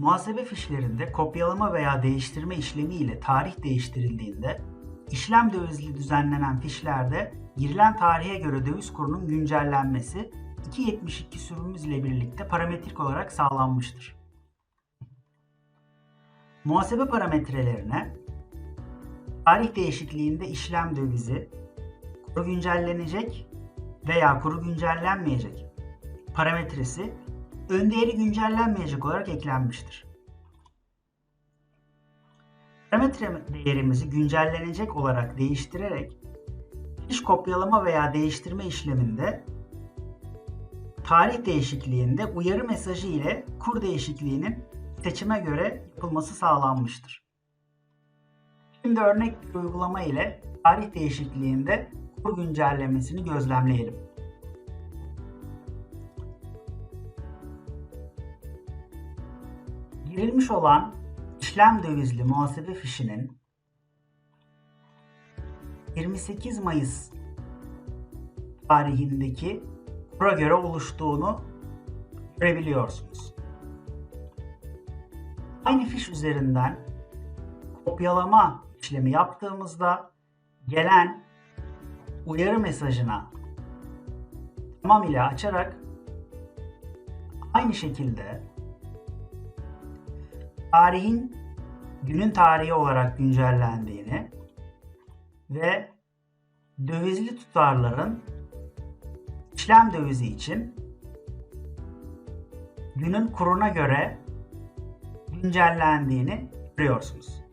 Muhasebe fişlerinde kopyalama veya değiştirme işlemi ile tarih değiştirildiğinde işlem dövizli düzenlenen fişlerde girilen tarihe göre döviz kurunun güncellenmesi 2.72 sürümümüz ile birlikte parametrik olarak sağlanmıştır. Muhasebe parametrelerine tarih değişikliğinde işlem dövizi, kuru güncellenecek veya kuru güncellenmeyecek parametresi ön değeri güncellenmeyecek olarak eklenmiştir. Parametre değerimizi güncellenecek olarak değiştirerek iş kopyalama veya değiştirme işleminde tarih değişikliğinde uyarı mesajı ile kur değişikliğinin seçime göre yapılması sağlanmıştır. Şimdi örnek bir uygulama ile tarih değişikliğinde kur güncellemesini gözlemleyelim. Girilmiş olan işlem dövizli muhasebe fişinin 28 Mayıs tarihindeki kura göre oluştuğunu görebiliyorsunuz. Aynı fiş üzerinden kopyalama işlemi yaptığımızda gelen uyarı mesajına tamam ile açarak aynı şekilde tarihin günün tarihi olarak güncellendiğini ve dövizli tutarların işlem dövizi için günün kuruna göre güncellendiğini görüyorsunuz.